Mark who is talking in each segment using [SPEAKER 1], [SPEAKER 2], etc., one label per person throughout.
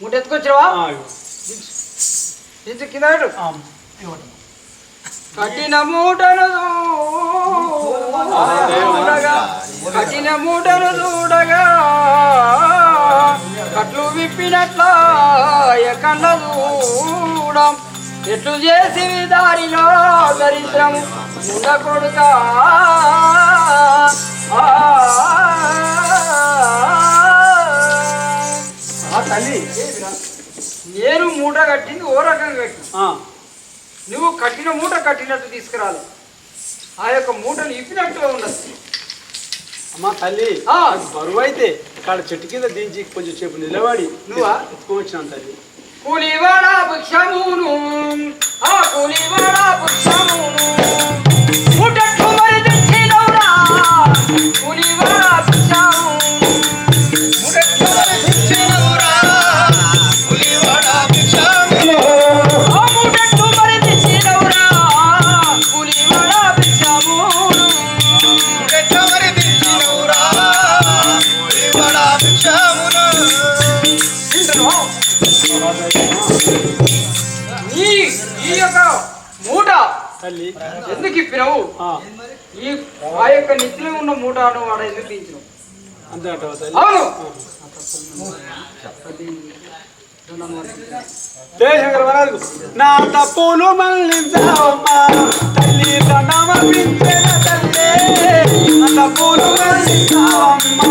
[SPEAKER 1] మూట ఎత్తుకొచ్చినావా. ఇంటి కింద పెట్టు. కఠిన మూటను చూడగా కఠిన మూటను చూడగా కట్లు విప్పినట్ల ఎక్కడ చూడం ఎట్లు చేసి దారిలో దరిద్రం ఉండకొడుక
[SPEAKER 2] ఆ, తల్లి.
[SPEAKER 1] నేను మూట కట్టింది ఓ రకంగా కట్టింది.
[SPEAKER 2] ఆ,
[SPEAKER 1] నువ్వు కట్టిన మూట కట్టినట్టు తీసుకురాలి. ఆ యొక్క మూటను ఇప్పినట్టుగా ఉండదు.
[SPEAKER 2] అమ్మా తల్లి బరువు అయితే ఇక్కడ చెట్టు కింద దించి కొంచెం సేపు నిలబడి
[SPEAKER 1] నువ్వా?
[SPEAKER 2] ఎత్తుకోవచ్చాను తల్లి.
[SPEAKER 1] కూలివాడ భిక్షమును ఆ కూలివాడ భిక్షమును
[SPEAKER 2] తల్లి.
[SPEAKER 1] ఎందుకు ఇప్పినావు?
[SPEAKER 2] ఆ,
[SPEAKER 1] ఈ ఆ యొక్క నిత్యం ఉన్న మూటను వాడ ఎందుకు తీయించినావు?
[SPEAKER 2] అంతే అంటావా తల్లి?
[SPEAKER 1] అవును.
[SPEAKER 2] జయ శంకర మహారాజు నా తప్పులు మళ్ళించావమ్మా తల్లి దండమర్పించిన తల్లి. నా తప్పులు మళ్ళించావమ్మా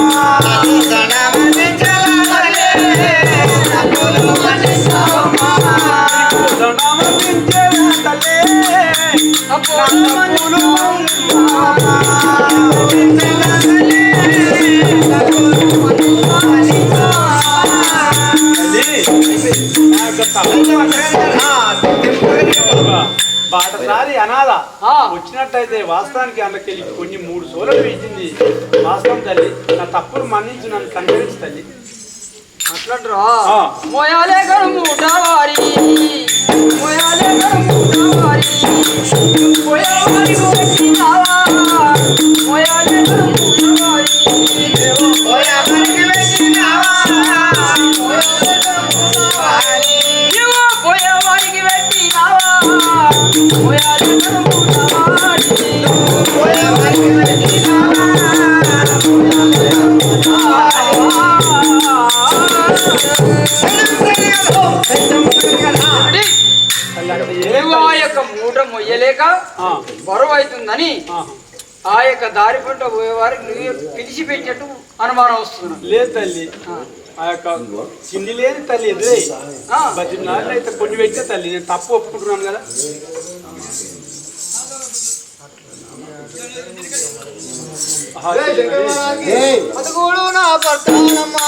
[SPEAKER 2] బాటసారి అనాథ. వచ్చినట్టయితే వాస్తవానికి అందుకెళ్ళి కొన్ని మూడు సోలలు ఇచ్చింది వాస్తవం తల్లి నా తప్పులు మన్నించి నన్ను కనికరించి తల్లి.
[SPEAKER 1] అట్లంటారా మూట మొయ్యలేక
[SPEAKER 2] ఆ,
[SPEAKER 1] బరువు అవుతుందని
[SPEAKER 2] ఆ.
[SPEAKER 1] యొక్క దారి పంట పోయేవారికి నువ్వు పిలిచి పెట్టినట్టు అనుమానం వస్తున్నాను
[SPEAKER 2] లేదు తల్లి. ఆ. యొక్క చిండి లేని తల్లి ఎదురై
[SPEAKER 1] ఆ.
[SPEAKER 2] బతినాళ్ళు అయితే కొన్ని పెట్టే తల్లి. నేను తప్పు ఒప్పుకుంటున్నాను కదా. ఆహా,
[SPEAKER 3] అదుగోడు నా పడతానమ్మా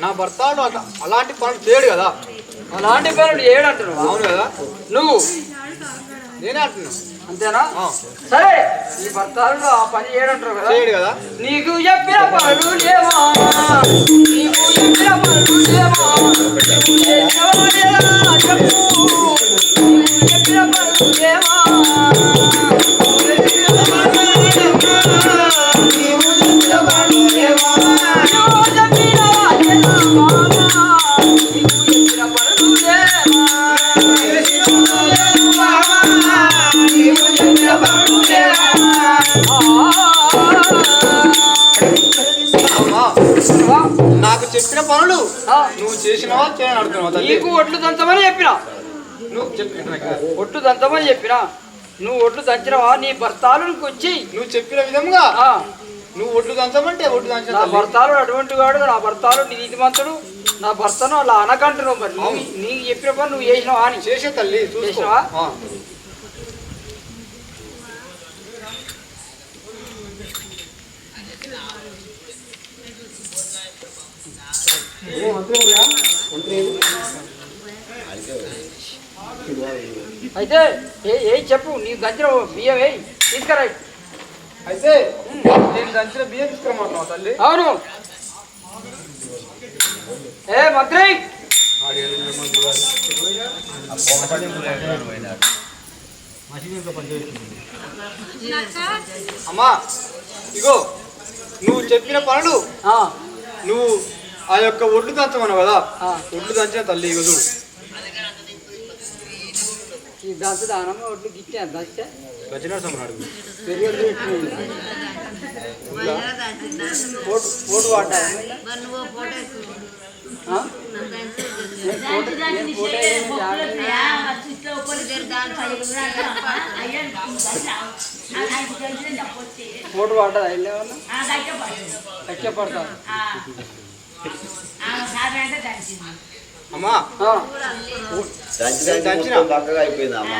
[SPEAKER 3] నా అట్లా అలాంటి పనులు చేయడు కదా.
[SPEAKER 1] అలాంటి పనులు ఏడంటున్నావు
[SPEAKER 3] అవును కదా?
[SPEAKER 1] నువ్వు?
[SPEAKER 3] నేనే అంటున్నా.
[SPEAKER 1] అంతేనా. సరే ఈ భర్తలు ఆ పని ఏడంటారు కదా.
[SPEAKER 3] చేయడు కదా?
[SPEAKER 1] నీకు చెప్పిన పనులు లేవా? నీకు చెప్పిన పనులు లేవా? చెప్పిన లేవా?
[SPEAKER 3] నాకు చెప్పిన పనులు నువ్వు చేసినవా
[SPEAKER 1] నీకు ఒట్లు దంచమని చెప్పిన.
[SPEAKER 3] నువ్వు చెప్పిన
[SPEAKER 1] ఒట్లు దంచమని చెప్పిన. నువ్వు ఒట్లు దంచినవా? నీ భర్తాలకు వచ్చి.
[SPEAKER 3] నువ్వు చెప్పిన విధంగా నువ్వు ఒడ్లు దంచమంటే ఒడ్లు దంచిన
[SPEAKER 1] నా. భర్తాలు అటువంటి వాడు నా భర్తాలు నీతిమంతుడు. నా భర్తను అలా అనకంటున్నావు మరి. నీకు చెప్పిన పని నువ్వు చేసినావా అని.
[SPEAKER 3] చేసే తల్లి
[SPEAKER 1] చేసినావా? అయితే ఏ ఏ చెప్పు నీ దగ్గర బియ్యం వేయి తీసుకురా
[SPEAKER 3] అయితే నేను దంచిన బియ్యం తీసుకురమ్మంటున్నావు తల్లి?
[SPEAKER 1] అవును. ఏ మంత్రి?
[SPEAKER 3] అమ్మా ఇగో నువ్వు చెప్పిన పనులు నువ్వు ఆ యొక్క ఒడ్లు దంచమన్నావు కదా?
[SPEAKER 1] ఆ.
[SPEAKER 3] ఒడ్లు దంచిన తల్లి చూడు
[SPEAKER 1] ఈ దంత దానం ఒడ్లు గిట్టే దంచే ఓటు వాడ్డా ఆ? ఓటు వాడ్డా వెళ్ళేవాళ్ళు? కష్టపడతారు
[SPEAKER 3] అమ్మా.
[SPEAKER 4] పక్కగా అయిపోయింది అమ్మ.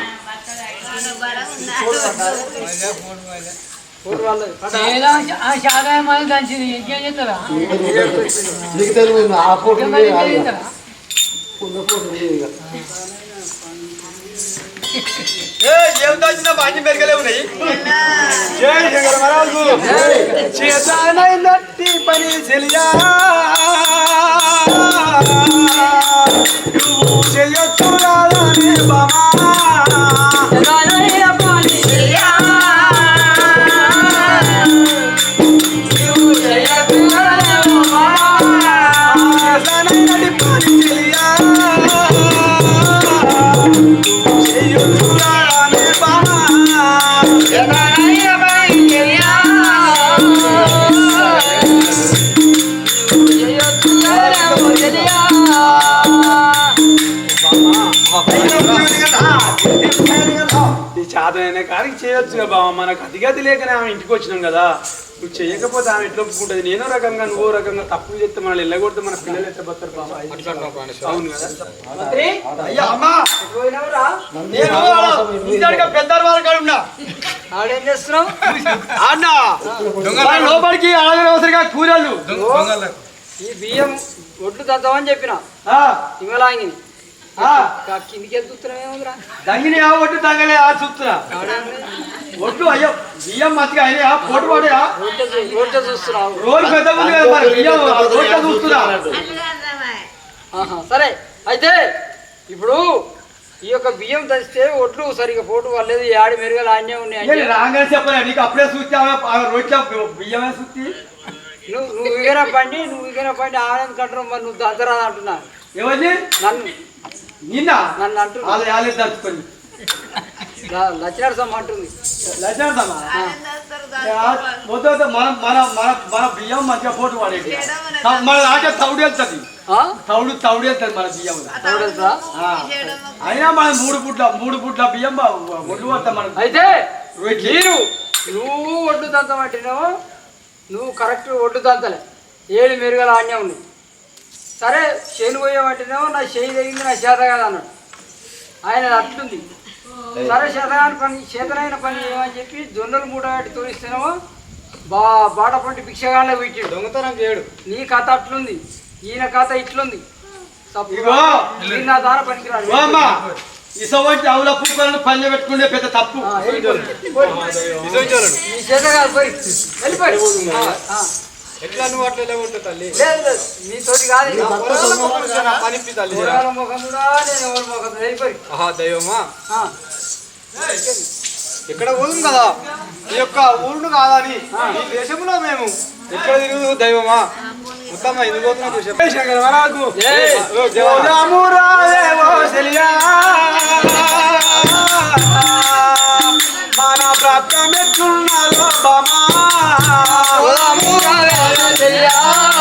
[SPEAKER 3] ఏ దంచిన బాధ్యం పెరగలే ఉన్నాయి.
[SPEAKER 2] చేతనైనట్టి పని చెలియా. నువ్వు చేయొచ్చు రాదని బామా చేతనైన కాడికి చేయొచ్చు కదా బావ. మనకు అతిగతి లేకనే ఆమె ఇంటికి వచ్చినాం కదా. నువ్వు చేయకపోతే ఆమె ఎట్లా ఒప్పుకుంటుంది? నేనో రకంగా నువ్వో రకంగా తప్పులు చెప్తే మనల్ని వెళ్ళగొడితే మన పిల్లలు ఎట్లా పోతారు బాబా అవును కదా?
[SPEAKER 1] మంత్రి?
[SPEAKER 3] అయ్యా అమ్మా!
[SPEAKER 1] ఎటు పోయినావురా?
[SPEAKER 3] నేను ఇంటికాడికి పెద్ద వాళ్ళ కాడ ఉన్నా.
[SPEAKER 1] ఆడేం చేస్తున్నావు?
[SPEAKER 3] అన్నా వాళ్ళ లోపలికి కూరలు.
[SPEAKER 1] ఈ బియ్యం ఒడ్లు దంచమని చెప్పిన.
[SPEAKER 2] ఆ,
[SPEAKER 1] తిమలాంగిని కిందికి ఎత్తుతున్నామేముందిరా
[SPEAKER 2] దంగిని ఆ ఒట్టు తంగలే ఆ చూస్తున్నా. ఒట్టు అయ్యో బియ్యం మతిగా అయినా పోటు పడయా?
[SPEAKER 1] రోడ్డు చూస్తున్నావు
[SPEAKER 2] రోజు పెద్ద ఉంది కదా మరి బియ్యం రోడ్డు చూస్తున్నా.
[SPEAKER 1] సరే అయితే ఇప్పుడు ఈ యొక్క బియ్యం దంచితే ఒడ్లు సరిగా పోటు వాళ్ళేది యాడి మెరుగలు అన్నీ ఉన్నాయి
[SPEAKER 2] రాగానే చెప్పలే నీకు అప్పుడే చూస్తే ఆమె ఆమె రోడ్లో బియ్యమే చూస్తే.
[SPEAKER 1] నువ్వు నువ్వు ఇగిన పండి నువ్వు ఇగిన పండి ఆనంద్ కంటున్నావు మరి నువ్వు దంచరా అంటున్నా.
[SPEAKER 2] ఏమని
[SPEAKER 1] నన్ను.
[SPEAKER 2] నిన్న?
[SPEAKER 1] నన్ను
[SPEAKER 2] వాళ్ళు
[SPEAKER 1] లక్ష్మణ అంటుంది.
[SPEAKER 2] వద్దు మనం మన మన మన బియ్యం మంచిగా పోటు పడేది మన దాంట్లో తౌడు వెళ్తుంది.
[SPEAKER 1] ఆ?
[SPEAKER 2] తౌడు తౌడు వెళ్తుంది మన బియ్యం? అయినా మన మూడు పుట్ల మూడు పుట్ల బియ్యం ఒడ్లు పడతాం మనం
[SPEAKER 1] అయితే నువ్వు ఒడ్డు దంచమంటేనేమో నువ్వు కరెక్ట్ ఒడ్డు దంతలే. ఏడు మెరుగల ఆన్యం ఉంది. సరే చేను పోయామంటేనేమో నా చేయి తగింది నా చేత కదా అన్నాడు ఆయన అట్లుంది. సరే చేతగాని పని చేతనైన పని చేయమని చెప్పి జొన్నలు మూట పెట్టి తోలిస్తేనేమో బా బాట పంటి భిక్షగానే పెట్టాడు
[SPEAKER 3] దొంగతనం చేయడు.
[SPEAKER 1] నీ కథ అట్లుంది. ఈయన కథ ఇట్లుంది. నా దార పనికిరాడు
[SPEAKER 2] ఇసవంటి పూకలను పల్లె పెట్టుకునే పెద్ద తప్పు.
[SPEAKER 1] వెళ్ళిపోయి. చేత కాదు.
[SPEAKER 3] ఎట్లా నువ్వు అట్లా ఎలా ఉంటుంది తల్లి?
[SPEAKER 1] లేదు కాదు. ఇది.
[SPEAKER 3] పనిపి తల్లి ఆహా దైవమా? ఇక్కడ ఊరు కదా? ఈ యొక్క ఊరును కాదని ఈ దేశంలో మేము. ఎక్కడ తిరుగు దైవమా? మొత్తం ఎందుకు పోతున్నా
[SPEAKER 2] శంకర వరాకు
[SPEAKER 1] ఏయ్.
[SPEAKER 2] మన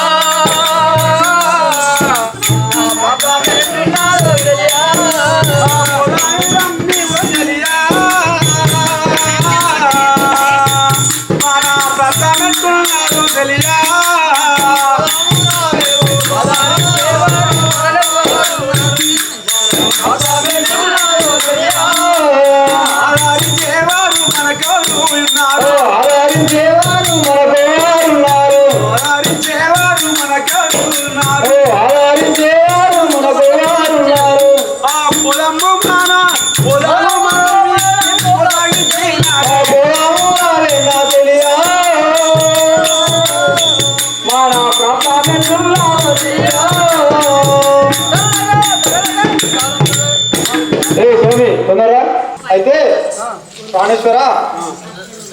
[SPEAKER 3] ప్రాణేశ్వర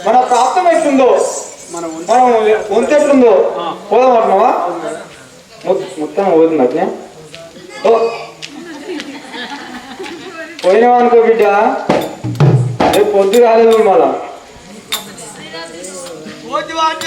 [SPEAKER 3] మన ప్రాప్తం ఎట్లుందో?
[SPEAKER 2] మన వంతు
[SPEAKER 3] ఎట్లుందో? పోదాం అంటున్నావా మొత్తం పోతుంది అట్నే. ఓ. పోయినావా అనుకో బిడ్డ? రేపు పొద్దు కాలేదు మళ్ళా.
[SPEAKER 5] పూర్తి వాటి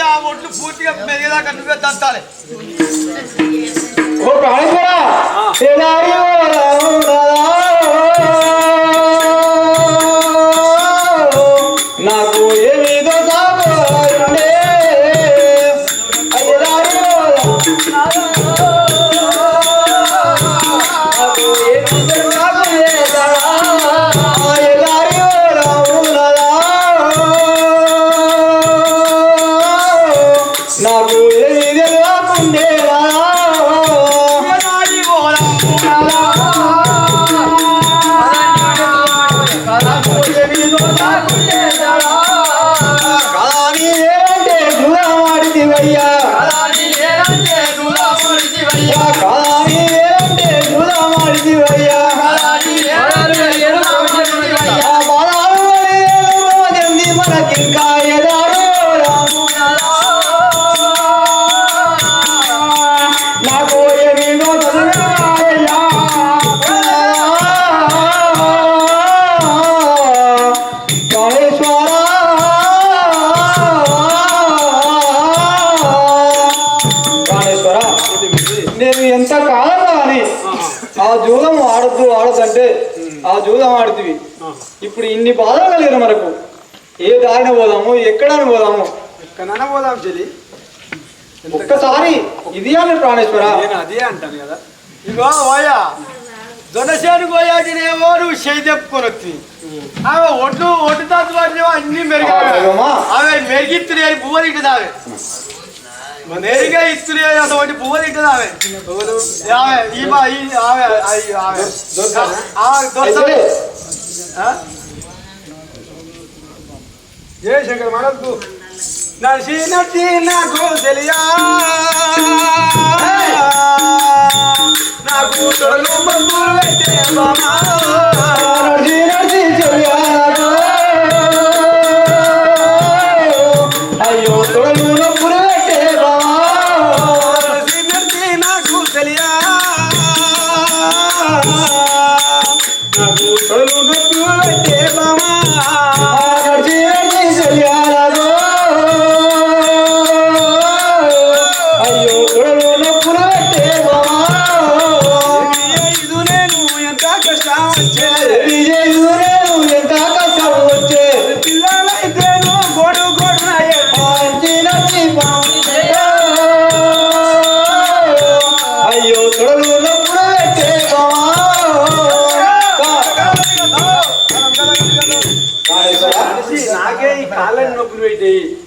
[SPEAKER 3] కాని జూదం ఆడుతుంది ఇప్పుడు ఇన్ని బాధలు కలిగిన మనకు. ఏ దారిన పోదాము ఎక్కడని పోదాము.
[SPEAKER 2] ఎక్కడైనా పోదాం చెల్లి
[SPEAKER 3] ఒక్కసారి ఇది అని ప్రాణేశ్వర.
[SPEAKER 2] నేను అదే అంటాను కదా.
[SPEAKER 5] ఇగో నువ్వు చేయి తెప్పుకొని ఆమె ఒడ్లు ఒడ్డు తాతు అన్ని
[SPEAKER 3] అయ్యమ్మా.
[SPEAKER 5] ఆమె మెరిగిత్తులే అని పువ్వులు మెరుగా ఇస్తులే అటువంటి పువ్వులు ఇట్టుదామె ఆమె ఈ మా ఈ ఆమె ఆమె ఆమె ఆ?
[SPEAKER 2] ఏ శంకర్ మనకు నడిచి నడిచి నాకు తెలియా నాకు తొడలు బంధువులు అయితే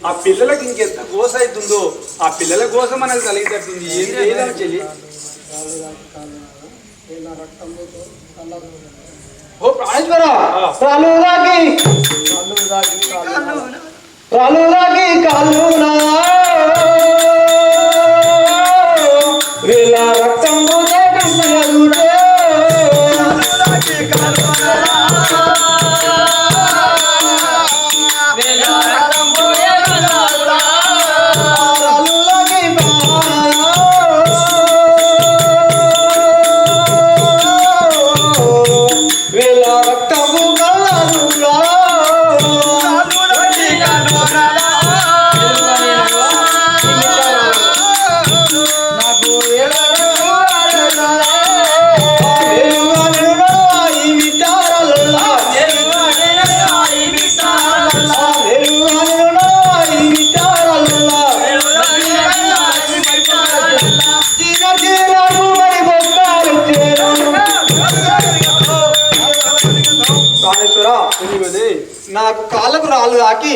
[SPEAKER 2] ఆ పిల్లలకి ఇంకెంత గోస అవుతుందో ఆ పిల్లల కోసం మనకు కలిగేటట్టుంది ఏం చేయలేము చెల్లి.
[SPEAKER 3] ఓ ప్రాణేశ్వర రాకి కాళ్ళు నా వీళ్ళ రక్తం నాకు కాళ్ళకు రాళ్ళు తాకి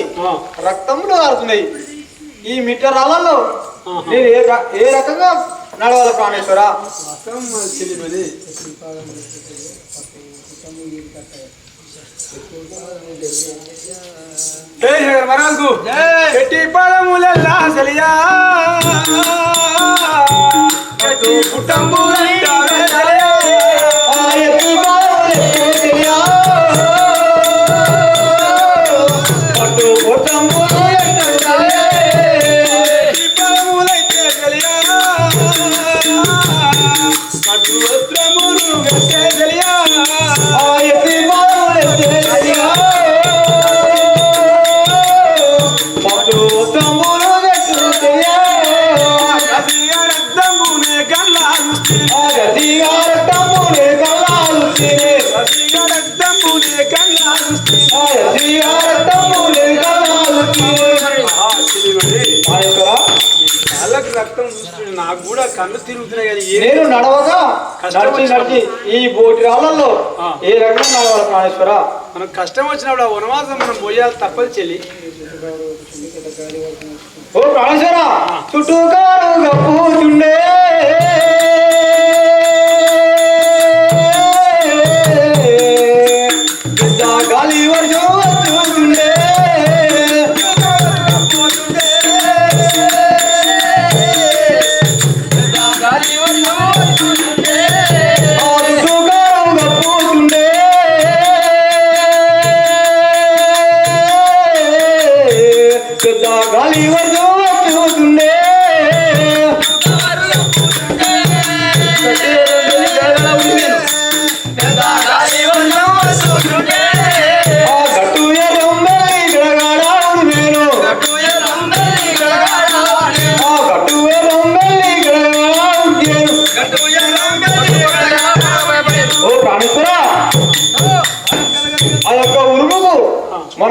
[SPEAKER 3] రక్తములు కారుతున్నాయి ఈ మిట్ట రాళ్ళలో నేను ఏ ఏ రకంగా నడవాలి ప్రాణేశ్వర?
[SPEAKER 2] పదములెల్లా సలియా. ఎత్తి రక్తం నాకు కూడా కళ్ళు తిరుగుతున్నాయి కానీ
[SPEAKER 3] నేను నడవగా నడిచి నడిచి. ఈ బోటి రాళ్ళల్లో. ఏ రకంగా నడవాలి ప్రాణేశ్వర
[SPEAKER 2] మనకు కష్టం వచ్చినప్పుడు ఆ వనవాసం మనం పోయాలి తప్పదు చెల్లి
[SPEAKER 3] ఓ ప్రాణేశ్వర చుట్టూ కారుగా పూచుండే పెద్ద గాలి వర్షం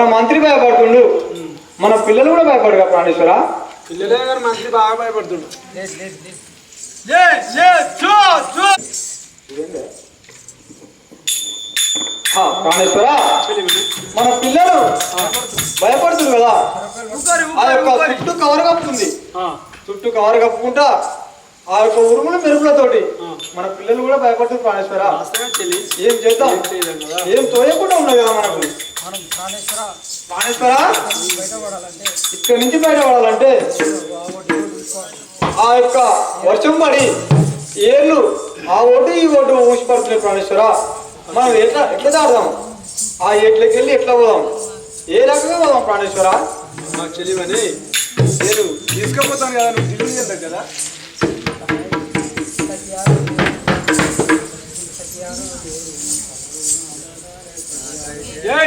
[SPEAKER 3] మన మంత్రి భయపడుతుండు. మన పిల్లలు కూడా భయపడగా ప్రాణేశ్వర?
[SPEAKER 2] పిల్లలే మంచి బాగా భయపడుతుండు.
[SPEAKER 3] ప్రాణేశ్వర మన పిల్లలు భయపడుతుంది కదా? ఆ యొక్క చుట్టూ కవర్ కప్పుతుంది.
[SPEAKER 2] ఆ,
[SPEAKER 3] చుట్టూ కవర్ కప్పుకుంటా ఆ యొక్క ఉరుముల మెరుపులతోటి మన పిల్లలు కూడా భయపడుతుంది ప్రాణేశ్వర. ఏం చేద్దాం?
[SPEAKER 2] ఏం చేయలేం కదా.
[SPEAKER 3] ఏం తోయకుండా ఉన్నది కదా మనకు. ప్రాణేశ్వర ఇక్కడ నుంచి బయటపడాలంటే? ఆ యొక్క వర్షం పడి ఏర్లు ఆ ఓటు ఈ ఓటు ఊసి పడుతున్నాయి ప్రాణేశ్వర. మనం ఎట్లా ఎట్లా దాడదాం ఆ ఎట్లకి వెళ్ళి ఎట్లా పోదాం? ఏ రకంగా పోదాం ప్రాణేశ్వర?
[SPEAKER 2] మా చెల్లివని నేను తీసుకుపోతాను కదా నువ్వు ఢిల్లీ వెళ్తావు కదా? ఏ